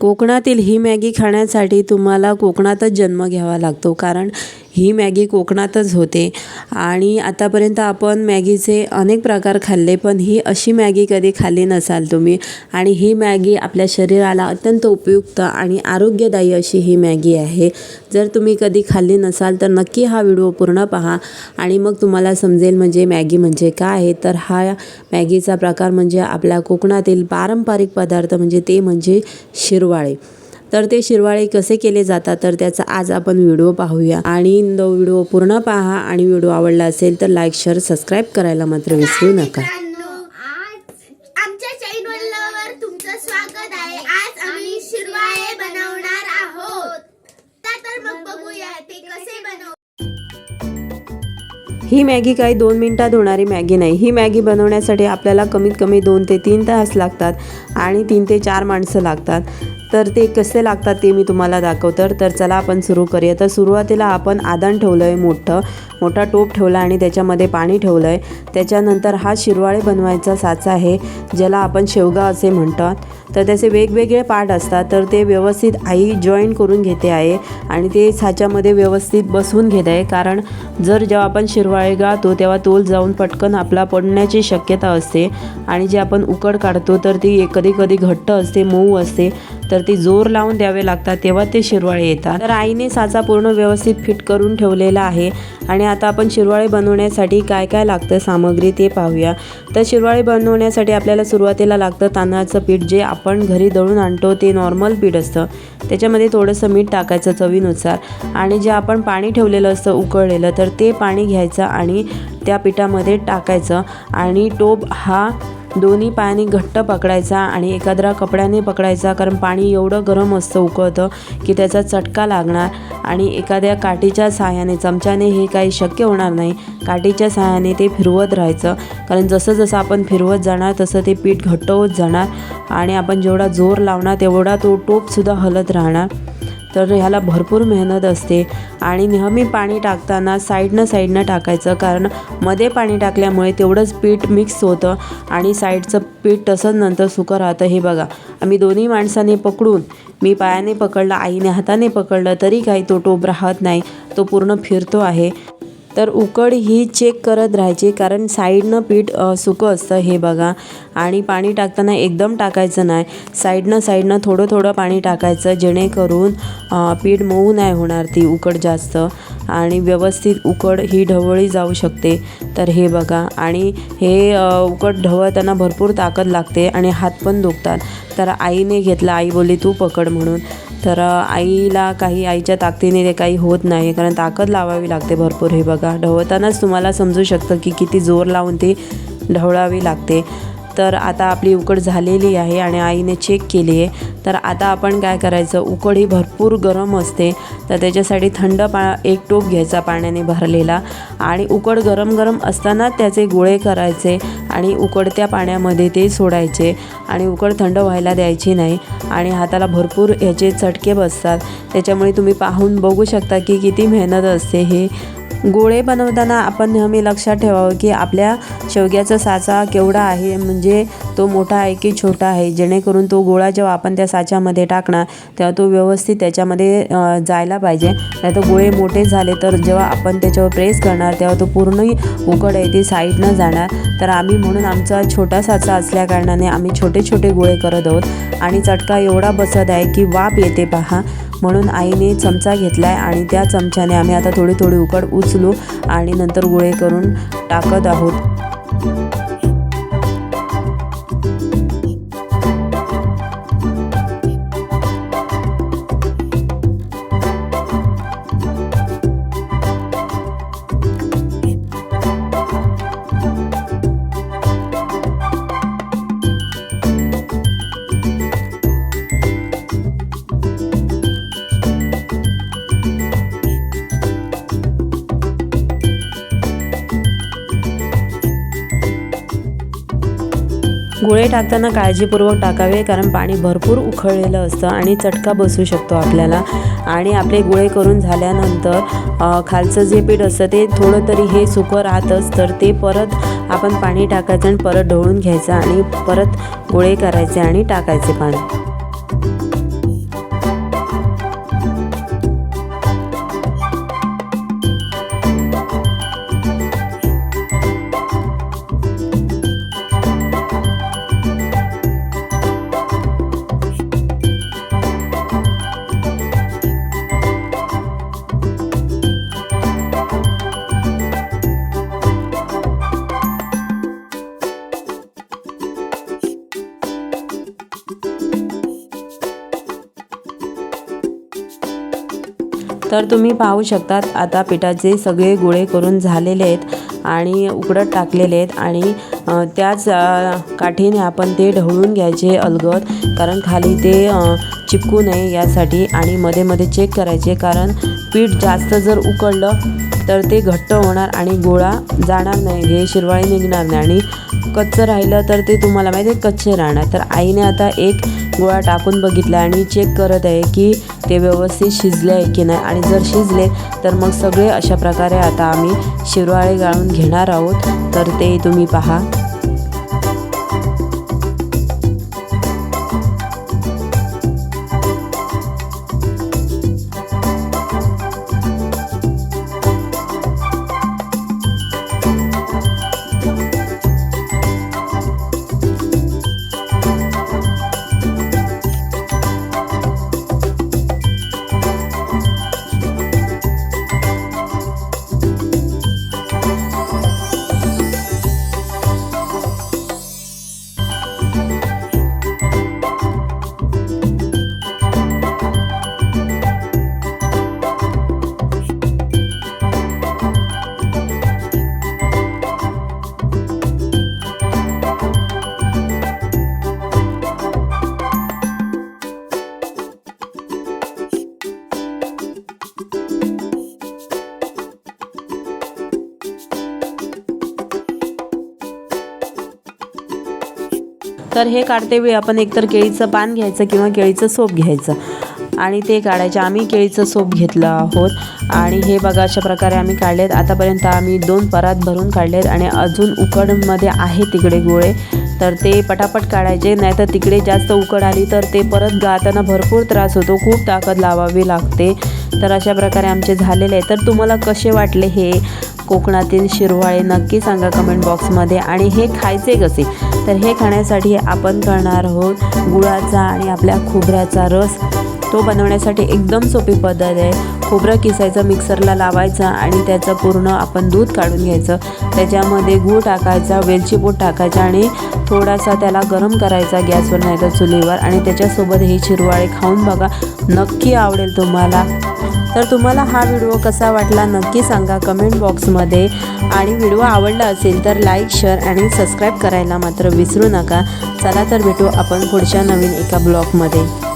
कोकणातील ही मॅगी खाण्यासाठी तुम्हाला कोकणातच जन्म घ्यावा लागतो. कारण ही मॅगी कोकणातच होते. आणि आतापर्यंत आपण मॅगीचे अनेक प्रकार खाल्ले पण ही अशी मॅगी कधी खाल्ली नसाल तुम्ही. आणि ही मॅगी आपल्या शरीराला अत्यंत उपयुक्त आणि आरोग्यदायी अशी ही मॅगी आहे. जर तुम्ही कधी खाल्ली नसाल तर नक्की हा व्हिडिओ पूर्ण पहा. आणि मग तुम्हाला समजेल म्हणजे मॅगी म्हणजे काय आहे. तर हा मॅगीचा प्रकार म्हणजे आपल्या कोकणातील पारंपरिक पदार्थ म्हणजे ते म्हणजे शिरवाळे. तर ते शिरवाळे कसे केले जातात तर त्याचा आज आपण व्हिडिओ पाहूया. आणि तो व्हिडिओ पूर्ण पहा आणि व्हिडिओ आवडला असेल तर लाईक शेअर सबस्क्राईब करायला मात्र विसरू नका. ही मॅगी काही दोन मिनटात होणारी मॅगी नाही. ही मॅगी बनवण्यासाठी आपल्याला कमीत कमी दोन ते तीन तास लागतात आणि तीन ते चार माणसं लागतात. तर ते कसे लागतात ते मी तुम्हाला दाखवतं. तर चला आपण सुरू करूया. तर सुरुवातीला आपण आदान ठेवलं आहे मोठं. मोठा टोप ठेवला आणि त्याच्यामध्ये पाणी ठेवलं आहे त्याच्यानंतर हा शिरवाळे बनवायचा साचा आहे ज्याला आपण शेवगा असे म्हणतात. तर त्याचे वेगवेगळे पार्ट असतात. तर ते व्यवस्थित आई जॉईन करून घेते आहे आणि ते साच्यामध्ये व्यवस्थित बसवून घेत आहे. कारण जर जेव्हा आपण शिरवाळे गाळतो तेव्हा तोल जाऊन पटकन आपला पडण्याची शक्यता असते आणि जे आपण उकड काढतो तर ती कधी कधी घट्ट असते मऊ असते. तर ती जोर लावून द्यावे लागतात तेव्हा ते शिरवाळे येतात. तर आईने साचा पूर्ण व्यवस्थित फिट करून ठेवलेला आहे. आणि आता आपण शिरवाळे बनवण्यासाठी काय काय लागतं सामग्री ते पाहूया. तर शिरवाळे बनवण्यासाठी आपल्याला सुरुवातीला लागतं तांदळाचं पीठ जे आपण घरी दळून आणतो ते नॉर्मल पीठ असतं. त्याच्यामध्ये थोडंसं मीठ टाकायचं चवीनुसार. आणि जे आपण पाणी ठेवलेलं असतं उकळलेलं तर ते पाणी घ्यायचं आणि त्या पिठामध्ये टाकायचं. आणि टोप हा दोन्ही पायाने घट्ट पकडायचा आणि एखाद्या कपड्याने पकडायचा कारण पाणी एवढं गरम असतं उकळतं की त्याचा चटका लागणार आणि एखाद्या काठीच्या सहाय्याने चमच्याने हे काही शक्य होणार नाही. काठीच्या सहाय्याने ते फिरवत राहायचं कारण जसं जसं आपण फिरवत जाणार तसं ते पीठ घट्ट होत जाणार आणि आपण जेवढा जोर लावणार तेवढा तो टोपसुद्धा हलत राहणार. तर ह्याला भरपूर मेहनत असते आणि नेहमी पाणी टाकताना साईडनं साईडनं टाकायचं कारण मध्ये पाणी टाकल्यामुळे तेवढंच पीठ मिक्स होतं आणि साईडचं पीठ तसंच नंतर सुकं राहतं. हे बघा आम्ही दोन्ही माणसाने पकडून मी पायाने पकडला आईने हाताने पकडलं तरी काही तो टोप राहत नाही. तो पूर्ण फिरतो आहे. तर उकड ही चेक करत राहायची कारण साईडनं पीठ सुकं असतं हे बघा. आणि पाणी टाकताना एकदम टाकायचं नाही. साईडनं साईडनं थोडं थोडं पाणी टाकायचं जेणेकरून पीठ मऊ नाही होणार ती उकड जास्त. आणि व्यवस्थित उकड ही ढवळी जाऊ शकते. तर हे बघा. आणि हे उकड ढवळताना भरपूर ताकद लागते आणि हात पण दुखतात. तर आईने घेतला. आई बोलली तू पकड म्हणून. तर आईला काही आईच्या ताकदीने ते काही होत नाही. कारण ताकद लावावी लागते भरपूर हे बघा. ढवळतानाच तुम्हाला समजू शकतं की किती जोर लावून ती ढवळावी लागते. तर आता आपली उकड झालेली आहे आणि आईने चेक केली आहे. तर आता आपण काय करायचं? उकड ही भरपूर गरम असते. तर त्याच्यासाठी थंड पा एक टोप घ्यायचा पाण्याने भरलेला आणि उकड गरम गरम असताना त्याचे गोळे करायचे आणि उकडत्या पाण्यामध्ये ते सोडायचे आणि उकड थंड व्हायला द्यायची नाही आणि हाताला भरपूर ह्याचे चटके बसतात. त्याच्यामुळे तुम्ही पाहून बघू शकता की किती मेहनत असते हे. गोळे बनवताना आपण नेहमी लक्षात ठेवावं की आपल्या शेवग्याचा साचा केवढा आहे म्हणजे तो मोठा आहे की छोटा आहे? जेणेकरून तो गोळा जेव्हा आपण त्या साच्यामध्ये टाकणार तेव्हा तो व्यवस्थित त्याच्यामध्ये जायला पाहिजे. नाही तर गोळे मोठे झाले तर जेव्हा आपण त्याच्यावर प्रेस करणार तेव्हा तो पूर्ण उकड आहे ती साईडनं जाणार. तर आम्ही म्हणून आमचा छोटा साचा असल्याकारणाने आम्ही छोटे छोटे गोळे करत आहोत. आणि चटका एवढा बसत आहे की वाप येते पहा. म्हणून आईने चमचा घेतला आहे आणि त्या चमच्याने आम्ही आता थोडी थोडी उकड उचलू आणि नंतर गोळे करून टाकत आहोत. गोळे टाकताना काळजीपूर्वक टाकावे कारण पाणी भरपूर उकळलेलं असतं आणि चटका बसू शकतो आपल्याला. आणि आपले गोळे करून झाल्यानंतर खालचं जे पीठ असतं ते थोडं तरी हे सुकं राहतंच तर ते परत आपण पाणी टाकायचं आणि परत ढवळून घ्यायचं आणि परत गोळे करायचे आणि टाकायचे पाणी. तर तुम्ही पाहू शकतात आता पिठाचे सगळे गोळे करून झालेले आहेत आणि उकडत टाकलेले आहेत आणि त्याच काठीने आपण ते ढवळून घ्यायचे अलगद कारण खाली ते चिपकू नये यासाठी आणि मध्ये मध्ये चेक करायचे. कारण पीठ जास्त जर उकडलं तर ते घट्ट होणार आणि गोळा जाणार नाही. हे शिरवाळी निघणार नाही. आणि कच्चं राहिलं तर ते तुम्हाला माहिती आहे कच्चे राहणार. तर आईने आता एक गोळा टाकून बघितला आणि चेक करत आहे की ते व्यवस्थित शिजले आहे की नाही. आणि जर शिजले तर मग सगळे अशा प्रकारे आता आम्ही शिरवाळे गाळून घेणार आहोत. तर ते तुम्ही पहा. तर हे काढते वेळी आपण एकतर केळीचं पान घ्यायचं किंवा केळीचं सोप घ्यायचं. आणि ते काढायचे. आम्ही केळीचं सोप घेतलं आहोत. आणि हे बघा अशा प्रकारे आम्ही काढलेत. आतापर्यंत आम्ही दोन परात भरून काढलेत आणि अजून उकडमध्ये आहे तिकडे गोळे. तर ते पटापट काढायचे. नाहीतर तिकडे जास्त उकड आली तर ते परत गाताना भरपूर त्रास होतो. खूप ताकद लावावी लागते. तर अशा प्रकारे आमचे झालेले आहे. तर तुम्हाला कसे वाटले हे? कोकणातील शिरवाळे नक्की सांगा कमेंट बॉक्समध्ये आणि हे खायचे कसे? तर हे खाण्यासाठी आपण करणार आहोत गुळाचा आणि आपल्या खोबऱ्याचा रस. तो बनवण्यासाठी एकदम सोपी पद्धत आहे. खोबरं किसायचं मिक्सरला लावायचं आणि त्याचं पूर्ण आपण दूध काढून घ्यायचं. त्याच्यामध्ये गूळ टाकायचा वेलचीपूट टाकायचा आणि थोडासा त्याला गरम करायचा गॅसवर नाही तर चुलीवर. आणि त्याच्यासोबत हे शिरवाळे खाऊन बघा. नक्की आवडेल तुम्हाला. तर तुम्हाला हा व्हिडिओ कसा वाटला नक्की सांगा कमेंट बॉक्समध्ये. आणि व्हिडिओ आवडला असेल तर लाईक शेअर आणि सबस्क्राईब करायला मात्र विसरू नका. चला तर भेटू आपण पुढच्या नवीन एका ब्लॉगमध्ये.